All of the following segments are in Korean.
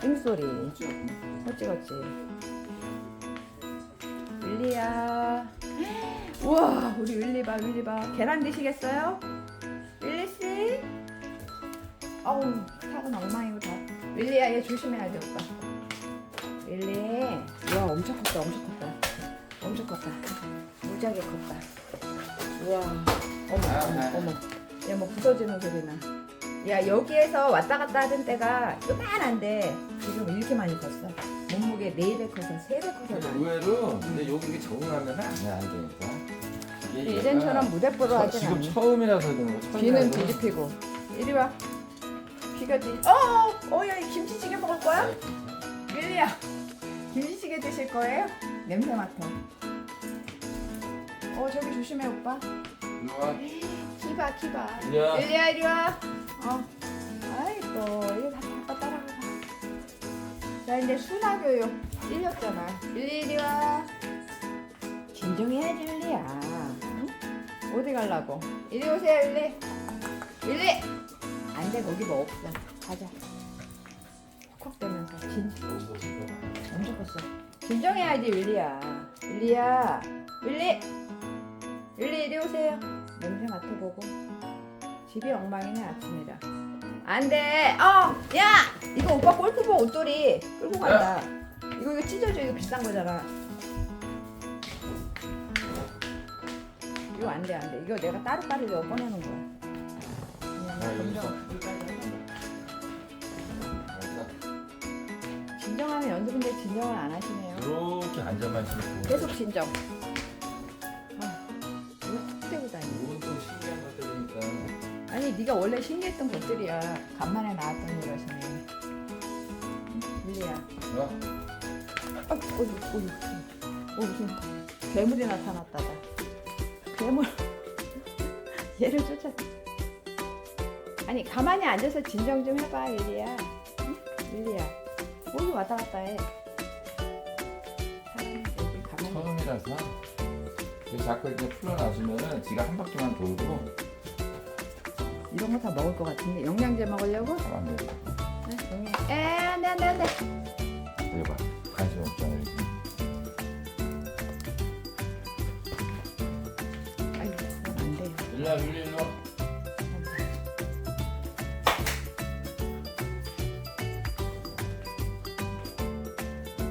띵소리. 어찌 어찌. 윌리야. 우와, 우리 윌리 봐, 윌리 봐. 계란 드시겠어요? 윌리 씨? 어우, 탁은 엉망이고 다. 윌리야, 얘 조심해야 돼, 오빠. 윌리. 와, 엄청 컸다, 엄청 컸다. 엄청 컸다. 무지하게 컸다. 우와. 어머, 어머, 어머. 얘뭐 부서지는 소리 나. 야, 여기에서 왔다 갔다 하던 때가 요만한데, 지금 이렇게 많이 컸어. 몸무게 4배 커서 3배 커서 나. 의외로 근데 여기 적응하면 안, 안 되니까. 이게 예전처럼 무대뽀로 처- 하진 지금. 처음이라서 그런 거. 귀는 뒤집히고. 이리 와. 귀가 뒤. 어, 어, 야, 이 김치찌개 먹을 거야? 윌리야, 김치찌개 드실 거예요? 냄새 맡아. 어, 저기 조심해, 오빠. 이리 와. 키봐. 이리 와. 윌리야, 이리 와. 어. 아이고, 이거 다 잠깐 따라가. 자, 이제 순화교육 찔렸잖아. 윌리, 이리 와. 진정해야지, 윌리야. 응? 어디 가려고? 이리 오세요, 윌리. 윌리! 안 돼, 거기 뭐 없어. 가자. 콕 대면서. 진, 엄청 컸어. 진정해야지, 윌리야. 윌리야. 윌리! 윌리, 이리 오세요. 냄새 맡아보고. 집이 엉망이네, 아침이라. 안 돼! 어! 야! 이거 오빠 골프복 옷돌이 끌고 간다. 이거, 이거 찢어져. 이거 비싼 거잖아. 이거 안 돼, 안 돼. 이거 내가 따로따로 이거 꺼내는 거야. 그냥 아, 여기 검정. 있어. 진정하면 연습인데 진정을 안 하시네요. 이렇게 앉아만 있으면 계속 진정. 아니, 네가 원래 신기했던 것들이야. 간만에 나왔던 이러시네. 밀리야. 어? 어, 어이, 어이, 어 무슨 괴물이 나타났다다. 괴물. 얘를 쫓아. 아니 가만히 앉아서 진정 좀 해봐, 릴리야. 응? 릴리야. 어디 왔다 갔다 해. 사람이 가만히. 처음이라서. 자꾸 이렇게 풀어놔주면은 지가 한 바퀴만 돌고 이런 거 다 먹을 것 같은데 영양제 먹으려고? 가면 안 돼. 응? 영양. 에, 안돼 안돼 안돼. 이거 봐. 관심 없잖아. 이렇게. 아이고 그건 안 돼요. 일로 와, 일로 일로. 와.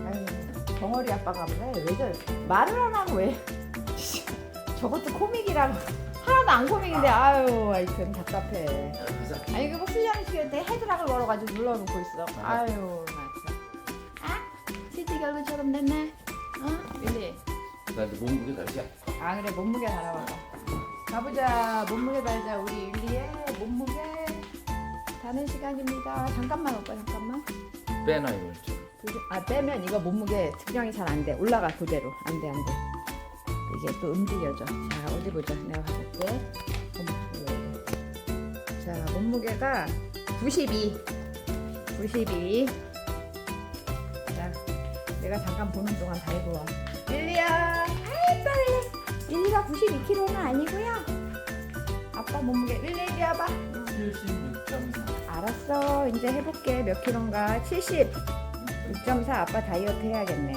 아유, 덩어리 아빠가 왜, 왜 저래? 말을 안 하고 왜? 저것도 코믹이라고. 하나도 안 코믹인데, 아유, 하여튼 답답해. 아니, 그거 훈련시키는데 헤드락을 걸어가지고 눌러놓고 있어. 아유, 나 참. 아? 시티 결혼처럼 됐네? 어? 윌리. 나 이제 몸무게 다시야. 아, 그래, 몸무게 달아봐봐. 가보자. 몸무게 달자. 우리 윌리의 몸무게 다는 시간입니다. 잠깐만, 오빠, 잠깐만. 빼놔 이걸 좀. 그죠? 아 빼면 이거 몸무게 측정이 잘 안 돼. 올라가 그대로. 안 돼, 안 돼. 이게 또 움직여져. 자, 어디 보자. 내가 이거. 자, 몸무게가 92. 92. 자, 내가 잠깐 보는 동안 다 해보아. 릴리야. 아이, 빨리. 릴리가 92kg는 아니고요. 아빠 몸무게. 릴리, 이리 와봐. 76.4. 알았어. 이제 해볼게. 몇 킬로인가? 70. 6.4 아빠 다이어트 해야겠네.